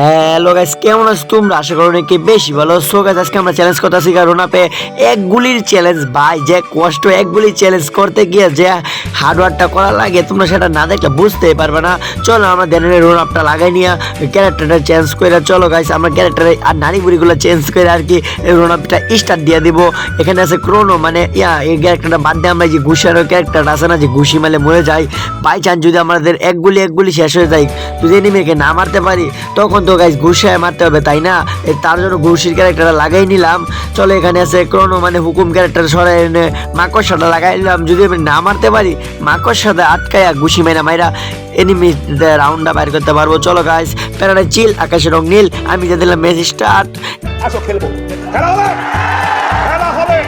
Hello guys কেমন আছো তোমরা? আশা করো নাকি বেশি ভালো সো গাইস আজকে আমরা চ্যালেঞ্জ করতেছি কারণ আপে এক গুলির চ্যালেঞ্জ ভাই, যে কষ্ট এক গুলির চ্যালেঞ্জ করতে গিয়ে যে হার্ডওয়ার্কটা করা লাগে, তোমরা সেটা না দেখলে বুঝতেই পারবে না। চলো আমরা দেনের রোল আপটা লাগাই নিয়ে ক্যারেক্টারটা চেঞ্জ করে চলো গাইস আমরা ক্যারেক্টারে আর নারী বুড়িগুলো চেঞ্জ করে আর কি রোল আপটা স্টার্ট দিয়ে দিব। এখানে আছে ক্রোনো মানে ইয়া, এই ক্যারেক্টারটা বাদ দিয়ে আমরা যে ঘুষানোর ক্যারেক্টারটা আছে না, যে ঘুষি মালে মরে যায়। বাই চান্স যদি আমাদের এক গুলি এক গুলি শেষ হয়ে যায়, যদি এনিমিকে না মারতে পারি, তখন তো গাইস ঘুষায় মারতে হবে তাই না? তার জন্য ঘুষির ক্যারেক্টারটা লাগাই নিলাম। চলো এখানে আছে ক্রোনো মানে হুকুম ক্যারেক্টার সরাই এনে মাকড়সাটা লাগাই নিলাম যদি আমি না মারতে পারি মাকড়সাতে আটকায়া ঘুষি মাইরা মাইরা এনিমি রাউন্ডটা বাইর করতে পারব। চলো গাইস প্যারাডাই চিল আকাশের রং নীল আমি যে দিলাম ম্যাচ স্টার্ট আসো খেলব। খেলা হবে! খেলা হবে!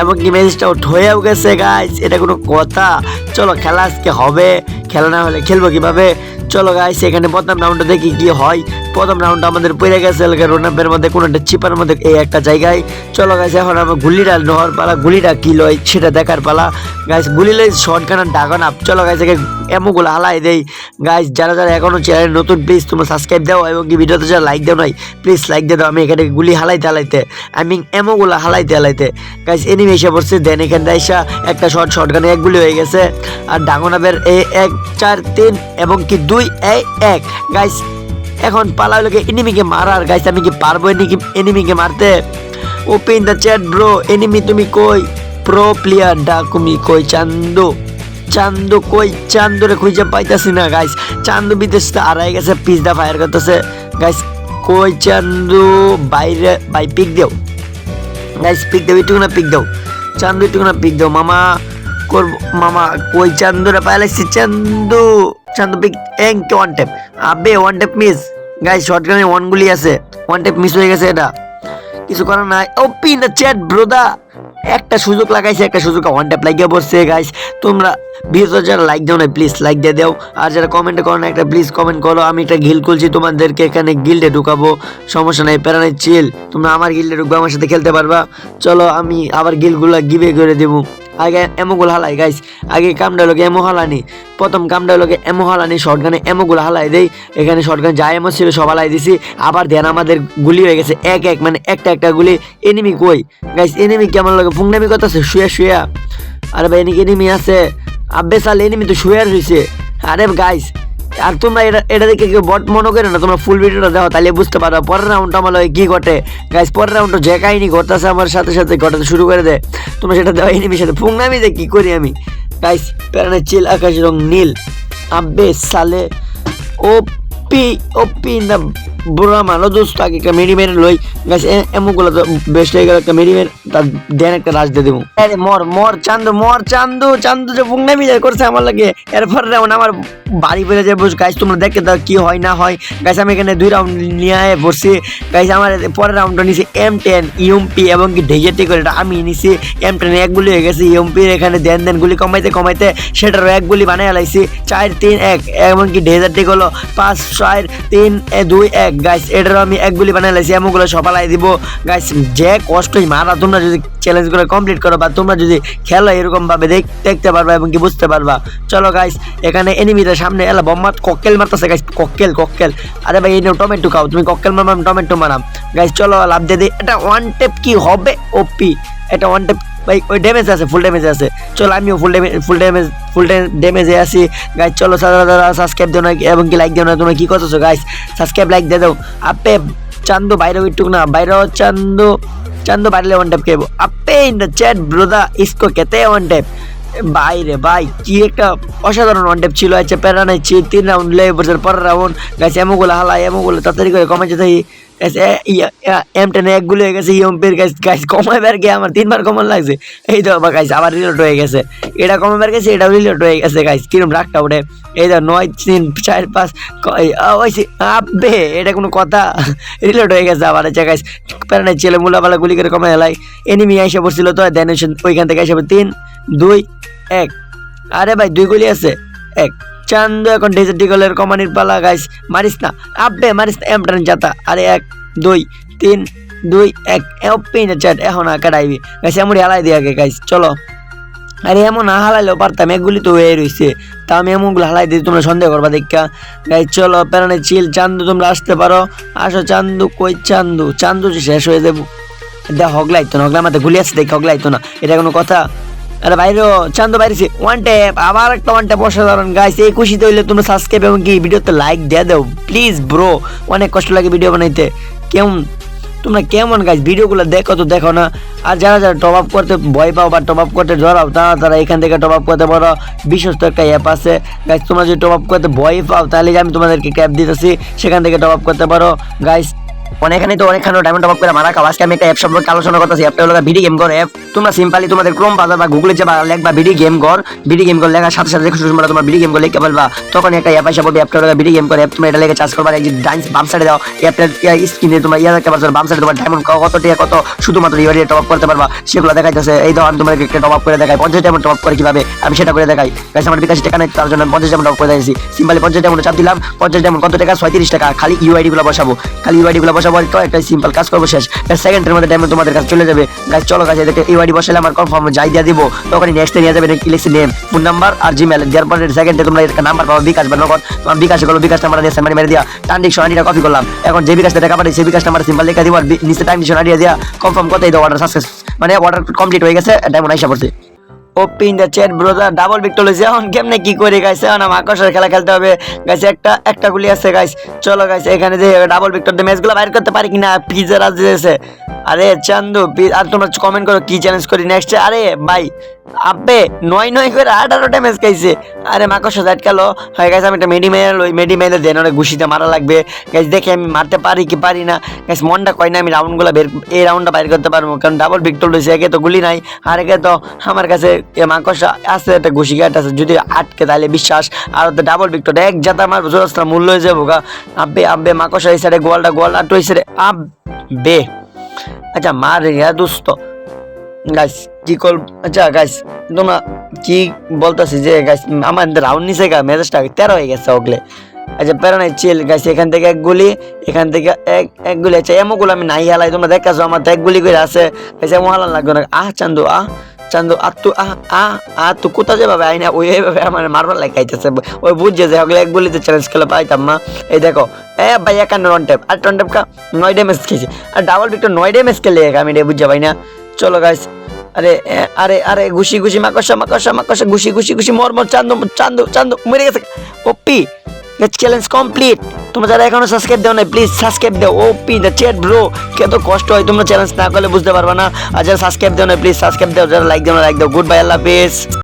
এবং কি আউট হয়েও গেছে গাইস এটা কোনো কথা। চলো খেলা আজকে হবে। খেলা না হলে খেলব কীভাবে? চলো গাইস এখানে প্রথম রাউন্ডটা দেখি কি হয়। প্রথম রাউন্ডটা আমাদের পড়ে গেছে রোনাপের মধ্যে, কোনো একটা চিপার মধ্যে এই একটা জায়গায়। চলো গাইস এখন আমার গুলিটা নেওয়ার পালা, গুলিটা কি লয় সেটা দেখার পালা। গাইস গুলি লই শর্ট গান ডাগন আপ চলো গাইস একে এমোগুলো হালাই দেই। গাইস যারা যারা এখনও চ্যানেল নতুন প্লিজ তোমরা সাবস্ক্রাইব দাও এবং কি ভিডিওতে যারা লাইক দাও নাই প্লিজ লাইক দিয়ে দাও। আমি এখানে গুলি হালাইতে হালাইতে আই আমি এমোগুলো হালাইতে হালাইতে। গাইস এনিমি এসে পড়ছে দেন এখানে দাইসা একটা শর্ট শর্ট গানে এক গুলি হয়ে গেছে। আর ডাঙ্গনাবের এক চার, তিন এবং কি দুই? এক। গাইস এখন পালা লোকে এনিমিকে মারার। গাইস আমি কি পারব এনিমি এনিমিকে মারতে? Open the chat bro enemy তুমি কই? প্রো প্লেয়ার ডাকুমি কই? চান্দু। চান্দু কই? চান্দুরে খুঁজে পাইতাছি না গাইস চান্দু বিদেশ তো আড়াই গেছে পিজদা ফায়ার করতেছে। গাইস কই চান্দু? বাইরে বাই পিক দেও। গাইস পিক দেও একটু না পিক দাও। চান্দু একটু না পিক দাও। মামা করব। মামা কই চান্দুরে পাইলাইছি চান্দু। চান্দু পিক এঙ্কে ওয়ান টেপ আবে ওয়ান টেপ মিস গাইস শর্টগানে ওয়ান গুলি আছে। ওয়ান টেপ মিস হয়ে গেছে এটা। কিছু করার নাই। ওপি দ্য চ্যাট ব্রোদা একটা সুযোগ লাগাইছে, একটা সুযোগ ওয়ান ট্যাপ লাগিয়ে পড়ছে গাইস তোমরা ভিডিও যারা লাইক দাও না প্লিজ লাইক দিয়ে দাও। আর যারা কমেন্ট করো না, একটা প্লিজ কমেন্ট করো। আমি একটা গিল খুলছি, তোমাদেরকে এখানে গিল্ডে ঢুকাবো। সমস্যা নাই, প্যারা নাই চিল তোমরা আমার গিল্ডে ঢুকবে, আমার সাথে খেলতে পারবা। চলো, আমি আবার গিলগুলো গিবে করে দেবো। আগে এমোগুলো হালাই গাইস আগে কামটা লোকে এমো হালানি। প্রথম কামটা লোকে এমো হালানি শর্টগানে এমোগুলো হালাই দেই। এখানে শর্টগান যা এমো ছিল সব হালাই দিছি। আবার ধ্যান আমাদের গুলি হয়ে গেছে, এক এক মানে একটা একটা গুলি। এনিমি কই? গাইস এনিমি কেমন লাগে? ফুংনামি করতেছে, শুয়ে শুয়ে। আরে ভাই এনিমি আছে। আব্বে সাল এনিমি তো শুয়ে রয়েছে আরে গাইস আর তোমরা এটা এটা দেখে কেউ বট মনে করে না, তোমরা ফুল ভিডিওটা দেখো, তাহলে বুঝতে পারো পরের রাউন্ডটা আমার ওই কী ঘটে। গাইস পরের রাউন্ডটা যে কাহিনি ঘটতেছে আমার সাথে সাথে ঘটাতে শুরু করে দেয় তোমরা সেটা দেওয়া এনিমির সাথে ফুংনামি যে কী করি আমি? গাইস প্যারানের চিল আকাশ রং নীল। আব্বে সালে ও পি ও পি না বুড়া মানো দোস্ত আগে একটা মেরি মেরে লই। গাছ এমনগুলো তো বেস্ট হয়ে গেল, একটা মেরি মেরে তার দেন একটা রাজ দিয়ে দেবো আরে মর মর চান্দু মর চান্দু চান্দু যে ফুং নামি যায় করছে আমার লাগে। এরপর যেমন আমার বাড়ি বেড়ে যাব গাছ তোমরা দেখে দাও কি হয়, না হয়। গাছ আমি এখানে দুই রাউন্ড নিয়ে বসছি গাছ আমার পরের রাউন্ডটা নিছি এম টেন ইউএমপি এবং কি ডেজেটি করে এটা আমি নিছি। এম টেন এক গুলি হয়ে গেছে ইউএমপির এখানে দেন দেন গুলি কমাইতে কমাইতে সেটারও এক গুলি বানাই লাইছি। চার তিন এক এমনকি ডেজার্টি হলো পাঁচ, ছয়, তিন দুই, এক গাইস এটারও আমি এক গুলি বানাই লাইছি এমনগুলো সফলাই দিব। গাইস যে কষ্টই মারা তোমরা যদি চ্যালেঞ্জগুলো কমপ্লিট করো বা তোমরা যদি খেলো এরকম ভাবে দেখ- দেখতে পারবা এবং কি বুঝতে পারবা। চলো গাইস এখানে এনিমিটা সামনে এলা বম্মা ককটেল মারতেছে গাইস ককটেল ককটেল আরে ভাই, এই টমেটো খাও, তুমি ককটেল মারবাম টমেটো মারাম। গাইস চলো লাভ দিয়ে দিই, এটা ওয়ান টেপ কি হবে? ওপি এটা ওয়ান টেপ ভাই, ওই ড্যামেজ আছে ফুল ড্যামেজ আছে। চলো, আমিও ফুল ড্যামেজ ফুল ড্যামেজ ফুল ড্যামেজে আছি। গাইস চলো, সাদা দাদা সাবস্ক্রাইব দিও না এবং কি লাইক দিও না তোমরা কি করতেছো গাইস সাবস্ক্রাইব লাইক দিয়ে দাও। আপে, চান্দু বাইরে একটু না, বাইরে চান্দু চান্দু বাইরে ওয়ান ট্যাপ খেবো আপে ইন দ্য চ্যাট ব্রোদা ইসকো কেতে ওয়ান ট্যাপ বাইরে, ভাই, কি একটা অসাধারণ ওয়ান ট্যাপ ছিল আচ্ছা প্যারা নাই তিন রাউন্ড লেগে পড়ছে পরের রাউন্ড গাছ এমোগুলো হালা এমোগুলো তাড়াতাড়ি করে কমে যেতে টেনে একগুলো হয়ে গেছে কমাইবার গিয়ে আমার তিনবার লাগছে। আবার হয়ে গেছে। এটা কমাইবার গেছে রিলোট হয়ে গেছে এই নয়, তিন, চার, পাঁচ এটা কোনো কথা। হয়ে গেছে আবার আচ্ছা ছেলে গুলি করে কমে এলাই। এনিমি এসে পড়ছিল তো দেন ওইখান থেকে এসে তিন, দুই, এক। আরে ভাই, দুই গুলি আছে। এক। চান্দু, এখন ডেজার্টিকলের কমানির পালা গাইস মারিস না। আব্বে মারিস না। এমটান জাতা আরে এক, দুই, তিন, দুই, এক। এপিন চ্যাট এখন কাটাইবি গাইস এমনি হালাই দিয়ে আগে গাইস চলো। আরে এমন না, হালাইলেও পারতাম। এগুলি তো হয়ে রইছে। তা আমি এমনগুলো হালাই দিই, তোমরা সন্দেহ করবা দেখা গাই চলো, প্যারানে চিল চান্দু, তোমরা আসতে পারো। আসো, চান্দু, কই চান্দু? চান্দু শেষ হয়ে যাব। দেখ, হগলাইতো না হগলা মাথায় গুলি আছে দেখে হগলাইতো না। এটা কোনো কথা? আরে বাইরে চান্দু বাইরেছি ওয়ান ট্যাপ আবার একটা ওয়ান ট্যাপ অসাধারণ। গাইস এই খুশিতে হইলে তোমরা সাবস্ক্রাইব এবং কি ভিডিওতে লাইক দিয়ে দাও। প্লিজ ব্রো অনেক কষ্ট লাগে ভিডিও বানাইতে। কেমন? তোমরা কেমন গাইস ভিডিওগুলো দেখো তো দেখো না। আর যারা যারা টপ আপ করতে ভয় পাও বা টপ আপ করতে ধরাও তারা তারা এখান থেকে টপ আপ করতে পারো। বিশ্বস্ত একটা অ্যাপ আছে। গাইস তোমরা যদি টপ আপ করতে ভয় পাও, তাহলে আমি তোমাদেরকে ক্যাপ দিতেছি। সেখান থেকে টপ আপ করতে পারো। গাইস অনেকখানে তো অনেকখানে ডায়মন্ড টপ করে মারা খাও। আজকে আমি একটা অ্যাপ সম্পর্কে আলোচনা করতেছি। অ্যাপটা হলো ভিডি গেম ঘর অ্যাপ তোমরা সিম্পলি তোমাদের ক্রোম বাজার বা গুগলে যাবা, লেখবা ভিডি গেম ঘর ভিডি গেম ঘর লেখার সাথে সাথে দেখো তোমরা তোমার ভিডি গেম ঘর লিখতে পারবা। তখন একটা অ্যাপ আসা বলবে অ্যাপটা হলো ভিডি গেম ঘর অ্যাপ তুমি এটা লেগে চার্জ করবা যে ডাইন বাম সাইডে দাও। অ্যাপটার স্ক্রিনে তোমরা ইয়া দেখতে পারছ, বাম সাইডে তোমার ডায়মন্ড কত টাকা, কত? শুধুমাত্র ইউআইডি টপ করতে পারবা। সেগুলো দেখাইতেছে। এই দাও আমি তোমাকে একটা টপ আপ করে দেখাই। পঞ্চাশ ডায়মন্ড টপ আপ করে কীভাবে? আমি সেটা করে দেখাই। গাইস আমার বিকাশ টাকা নেই, তার জন্য পঞ্চাশ ডায়মন্ড টপ করে দিয়েছি সিম্পলি পঞ্চাশ ডায়মন্ড চাপ দিলাম। পঞ্চাশ ডায়মন্ড কত টাকা? ছয়ত্রিশ টাকা। খালি ইউআইডি গুলো বসাবো। খালি ইউআইডি গুলো বসাবো তো একটা সিম্পল কাজ করব শেষ। সেকেন্ডের মধ্যে ডায়মন্ড তোমাদের কাছে চলে যাবে। গাইস চলো গাইস এদেরকে ইউআইডি বসালে আমার কনফার্ম যাই দিয়ে দিব। তখনই নেক্সট নিয়ে যাবে ইলেকশন নেম ফোন নাম্বার আর জিমেল দেওয়ার পরে সেকেন্ডে তোমরা একটা নাম্বার পাবো বিকাশ বা নগদ। তোমার বিকাশ করল বিকাশ নাম্বার নিয়ে সেমারি মেরে দিয়া। টান ডিকশন আইডিটা কপি করলাম। এখন যে বিকাশটা টাকা পাঠাই সেই বিকাশ নাম্বার সিম্পল লেখা দিব, আর নিচে টাইম ডিকশন আইডিয়া দিয়া কনফার্ম করতেই দাও অর্ডার সাকসেস মানে অর্ডার কমপ্লিট হয়ে গেছে ডায়মন্ড আইসা পড়ছে। ওপি ইন দ্য চ্যাট ব্রোজার ডাবল ভিক্টর হয়েছে। এখন কেমনে কি করে গাইছে এখন আমার আকর্ষণের খেলা খেলতে হবে। গাইছে একটা একটা গুলি আছে গাইস চলো গাইছে এখানে যে ডাবল ভিক্টর দিয়ে ম্যাচগুলো বাইর করতে পারি কিনা পিজার দিয়েছে আরে চান্দু আর তোমরা কমেন্ট করো কি চ্যালেঞ্জ করি নেক্সট আরে ভাই আব্বে, নয় নয় করে আঠারোটা ম্যাচ খাইছে। আরে মাকড়সা জাট গেল হয়ে গেছে, আমি একটা মেডি মেয়ে ওই মেডি মেয়েদের দেন ওরা ঘুষিতে মারা লাগবে। গাইস দেখে আমি মারতে পারি কি পারি না। গাইস মনটা কয় না, আমি রাউন্ডগুলো বের, এই রাউন্ডটা বাইর করতে পারব, কারণ ডাবল ভিক্টর রয়েছে একে তো গুলি নাই। আর একে তো আমার কাছে, এ মাকড়সা আছে একটা ঘুষি গাট আছে, যদি আটকে তাহলে বিশ্বাস। আর তো ডাবল ভিক্টর এক জাতা আমার জোরস্তা মূল্য হয়ে যাব গা। আব্বে আব্বে মাকড়সা এই সাইডে গোয়ালটা গোয়াল আর ওই সাইডে আব্বে। আচ্ছা মার রিয়া দোস্ত। গাইস কি কল আচ্ছা গাইস তোমরা কি বলতেছি যে গাইস আমাদের রাউন্ড নিচে গা মেজাজটা তেরো হয়ে গেছে ওগলে। আচ্ছা প্যারা নাই চিল গাইস এখান থেকে এক গুলি, এখান থেকে এক এক গুলি আচ্ছা এমনগুলো আমি নাই হালাই, তোমরা দেখাছো আমার এক গুলি করে আছে। গাইস এমন হালান লাগবে না। আহ, চান্দু আহ, চান্দু আর তু, আহ আহ আহ, তু কোথা যাবে আইনা, ওই ভাবে আমার মারবার লাগাইতেছে ওই বুঝছে যে, ওগুলো এক গুলিতে চ্যালেঞ্জ খেলে পাইতাম না। এই দেখো, এ ভাই, একান্ন রন টেপ আর টন টেপ কা নয় ড্যামেজ খেয়েছে। আর ডাবল বিক্টর নয় ড্যামেজ খেলে আমি এটা বুঝতে পাই না। চলো গাইস আরে আরে আরে, ঘুষি ঘুষি মাকসা মাকসা মাকসা ঘুষি ঘুষি ঘুষি মর মর চান্দু চান্দু চান্দু, মরে গেছে। ওপি দ্য চ্যালেঞ্জ কমপ্লিট তোমরা যারা এখনও সাবস্ক্রাইব দাও না প্লিজ সাবস্ক্রাইব দাও। ওপি দ্য চ্যাট ব্রো কত কষ্ট হয়, তোমরা চ্যালেঞ্জ না করলে বুঝতে পারবে না। আর যারা সাবস্ক্রাইব দাও না প্লিজ সাবস্ক্রাইব দাও। যারা লাইক দাও লাইক দাও। গুড বাই আল্লাহ হাফেজ।